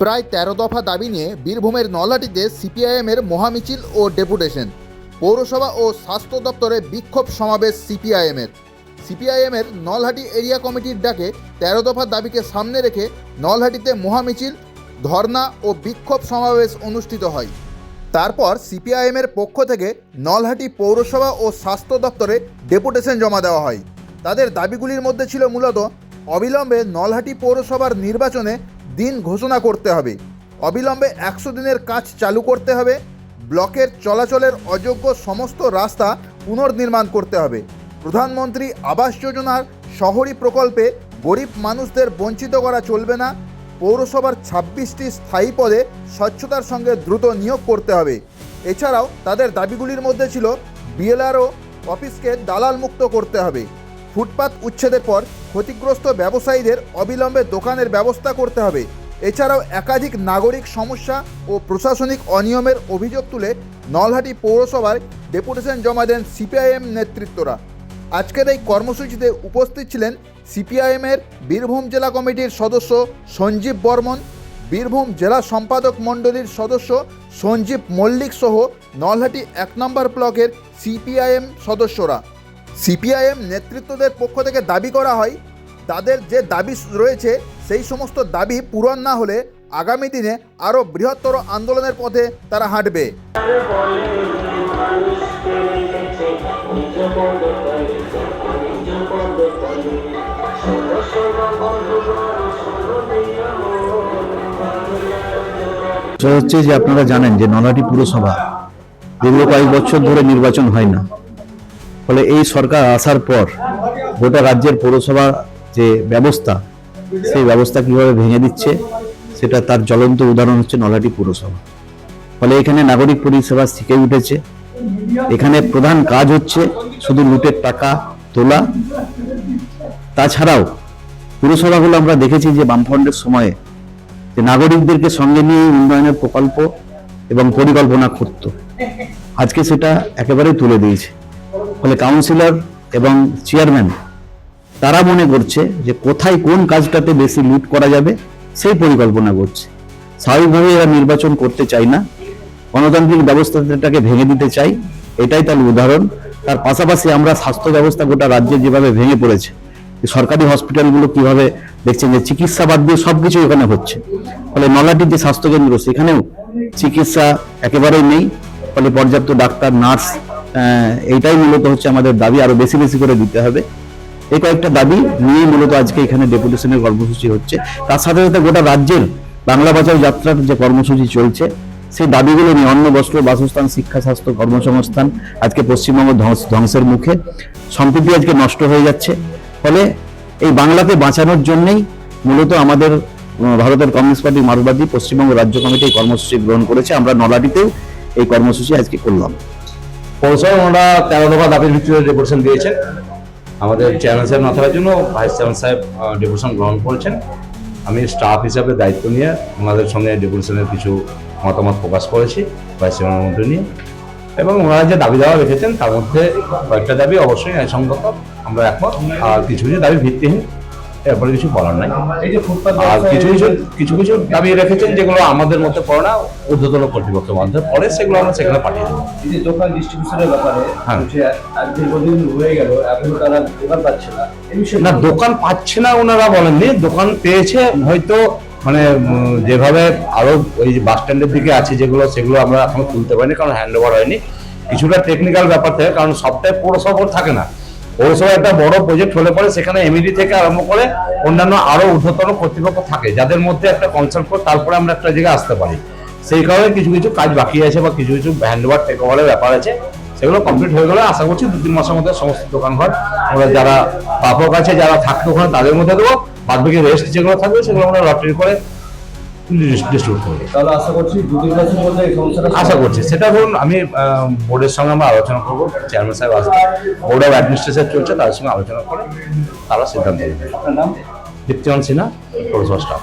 প্রায় তেরো দফা দাবি নিয়ে বীরভূমের নলহাটিতে সিপিআইএমের মহামিছিল ও ডেপুটেশন। পৌরসভা ও স্বাস্থ্য দপ্তরে বিক্ষোভ সমাবেশ সিপিআইএমের। সিপিআইএমের নলহাটি এরিয়া কমিটির ডাকে তেরো দফা দাবিকে সামনে রেখে নলহাটিতে মহামিছিল ধর্না ও বিক্ষোভ সমাবেশ অনুষ্ঠিত হয়। তারপর সিপিআইএমের পক্ষ থেকে নলহাটি পৌরসভা ও স্বাস্থ্য দপ্তরে ডেপুটেশন জমা দেওয়া হয়। তাদের দাবিগুলির মধ্যে ছিল মূলত অবিলম্বে নলহাটি পৌরসভার নির্বাচনে দিন ঘোষণা করতে হবে। অবিলম্বে একশো দিনের কাজ চালু করতে হবে। ব্লকের চলাচলের অযোগ্য সমস্ত রাস্তা পুনর্নির্মাণ করতে হবে। প্রধানমন্ত্রী আবাস যোজনার শহরী প্রকল্পে গরিব মানুষদের বঞ্চিত করা চলবে না। পৌরসভার ছাব্বিশটি স্থায়ী পদে স্বচ্ছতার সঙ্গে দ্রুত নিয়োগ করতে হবে। এছাড়াও তাদের দাবিগুলির মধ্যে ছিল বিএলআরও অফিসকে দালাল মুক্ত করতে হবে। ফুটপাত উচ্ছেদের পর ক্ষতিগ্রস্ত ব্যবসায়ীদের অবিলম্বে দোকানের ব্যবস্থা করতে হবে। এছাড়াও একাধিক নাগরিক সমস্যা ও প্রশাসনিক অনিয়মের অভিযোগ তুলে নলহাটি পৌরসভায় ডেপুটেশন জমা দেন সিপিআইএম নেতৃত্বরা। আজকের এই কর্মসূচিতে উপস্থিত ছিলেন সিপিআইএমের বীরভূম জেলা কমিটির সদস্য সঞ্জীব বর্মন, বীরভূম জেলা সম্পাদক মণ্ডলীর সদস্য সঞ্জীব মল্লিক সহ নলহাটি এক নম্বর ব্লকের সিপিআইএম সদস্যরা। সিপিআইএম নেতৃত্বদের পক্ষ থেকে দাবি করা হয়, তাদের যে দাবি রয়েছে সেই সমস্ত দাবি পূরণ না হলে আগামী দিনে আরও বৃহত্তর আন্দোলনের পথে তারা হাঁটবে। হচ্ছে যে আপনারা জানেন যে নলাটি পুরসভা দীর্ঘ কয়েক বছর ধরে নির্বাচন হয় না। ফলে এই সরকার আসার পর গোটা রাজ্যের পৌরসভা যে ব্যবস্থা, সেই ব্যবস্থা কীভাবে ভেঙে দিচ্ছে, সেটা তার জ্বলন্ত উদাহরণ হচ্ছে নলহাটি পৌরসভা। ফলে এখানে নাগরিক পরিষেবা শিখে উঠেছে। এখানে প্রধান কাজ হচ্ছে শুধু লুটের টাকা তোলা। তাছাড়াও পুরসভাগুলো আমরা দেখেছি যে বামফ্রন্টের সময়ে যে নাগরিকদেরকে সঙ্গে নিয়ে উন্নয়নের প্রকল্প এবং পরিকল্পনা করত। আজকে সেটা একেবারেই তুলে দিয়েছে। ফলে কাউন্সিলর এবং চেয়ারম্যান, তারা মনে করছে যে কোথায় কোন কাজটাতে বেশি লুট করা যাবে, সেই পরিকল্পনা করছে। স্বাভাবিকভাবে এরা নির্বাচন করতে চায় না। গণতান্ত্রিক ব্যবস্থাটাকে ভেঙে দিতে চাই এটাই তার উদাহরণ। তার পাশাপাশি আমরা স্বাস্থ্য ব্যবস্থা গোটা রাজ্যে যেভাবে ভেঙে পড়েছে সরকারি হসপিটালগুলো কীভাবে দেখছেন যে চিকিৎসা বাদ দিয়ে সবকিছু এখানে হচ্ছে। ফলে নলাটির যে স্বাস্থ্যকেন্দ্র, সেখানেও চিকিৎসা একেবারেই নেই। ফলে পর্যাপ্ত ডাক্তার, নার্স এইটাই মূলত হচ্ছে আমাদের দাবি, আরও বেশি বেশি করে দিতে হবে। এই কয়েকটা দাবি নিয়ে মূলত আজকে এখানে ডেপুটেশনের কর্মসূচি হচ্ছে। তার সাথে সাথে গোটা রাজ্যের বাংলা বাঁচাও যাত্রার যে কর্মসূচি চলছে, সেই দাবিগুলো নিয়ে অন্ন বস্ত্র বাসস্থান, শিক্ষা, স্বাস্থ্য, কর্মসংস্থান আজকে পশ্চিমবঙ্গ ধ্বংস, ধ্বংসের মুখে। সম্প্রীতি আজকে নষ্ট হয়ে যাচ্ছে। ফলে এই বাংলাকে বাঁচানোর জন্যেই মূলত আমাদের ভারতের কমিউনিস্ট পার্টি মার্কবাদী পশ্চিমবঙ্গ রাজ্য কমিটি এই কর্মসূচি গ্রহণ করেছে। আমরা নলাটিতেও এই কর্মসূচি আজকে করলাম। পৌরসভা ওনারা তেরো দফা দাবির ভিত্তিতে ডেপুটেশন দিয়েছেন। আমাদের চেয়ারম্যান সাহেব না থাকার জন্য ভাইস চেয়ারম্যান সাহেব ডেপুটেশন গ্রহণ করেছেন। আমি স্টাফ হিসাবে দায়িত্ব নিয়ে ওনাদের সঙ্গে ডেপুটেশনের কিছু মতামত প্রকাশ করেছি ভাইস চেয়ারম্যান মন্ত্রী নিয়ে। এবং ওনারা যে দাবি দেওয়া রেখেছেন, তার মধ্যে কয়েকটা দাবি অবশ্যই ন্যায়সঙ্গত, আমরা একমত। আর কিছু কিছু দাবি ভিত্তিহীন। এরপরে কিছু বলার নাই। এই যে ফুটপাত আর কিছু কিছু কিছু কিছু দাবি রেখেছেন যেগুলো আমাদের মধ্যে পড়ে না ঊর্ধ্বতন কর্তৃপক্ষের মধ্যে পড়ে সেগুলো আমরা সেখানে পাঠিয়ে দেবো। যে দোকান ডিস্ট্রিবিউশনের ব্যাপারে হ্যাঁ। দীর্ঘদিন হয়ে গেল এখনও তারা দোকান পাচ্ছে না। না দোকান পাচ্ছে না ওনারা বলেননি দোকান পেয়েছে হয়তো মানে যেভাবে আরও ওই যে বাস স্ট্যান্ডের দিকে আছে যেগুলো সেগুলো আমরা এখনও তুলতে পারিনি কারণ হ্যান্ড ওভার হয়নি। কিছুটা টেকনিক্যাল ব্যাপার থাকে কারণ সবটাই পৌরসভা থাকে না। পৌরসভা একটা বড় প্রজেক্ট হলে পরে সেখানে এমইডি থেকে আরম্ভ করে অন্যান্য আরও ঊর্ধ্বতন কর্তৃপক্ষ থাকে, যাদের মধ্যে একটা কনসাল্ট করে তারপরে আমরা একটা জায়গায় আসতে পারি। সেই কারণে কিছু কিছু কাজ বাকি আছে বা কিছু কিছু হ্যান্ড ওভার টেক ওভারের ব্যাপার আছে। সেগুলো কমপ্লিট হয়ে গেলে আশা করছি দু তিন মাসের মধ্যে সমস্ত দোকানঘর আমরা যারা প্রাপক আছে, যারা থাকতো ওখানে তাদের মধ্যে দেবো। বাদ বাকি রেস্ট যেগুলো থাকবে সেগুলো আমরা লটারি করে ডিস্ট্রিবিউট করব তাহলে আশা করছি দু তিন মাসের মধ্যে এই সমস্যাটা আশা করছি। সেটা ধরুন আমি বোর্ডের সঙ্গে আমরা আলোচনা করব চেয়ারম্যান সাহেব আসবে বোর্ড অফ অ্যাডমিনিস্ট্রেশন চলছে তাদের সঙ্গে আলোচনা করে তারা সিদ্ধান্ত নেবে। দীপ্তিমান সিনহা পৌরসভা স্টাফ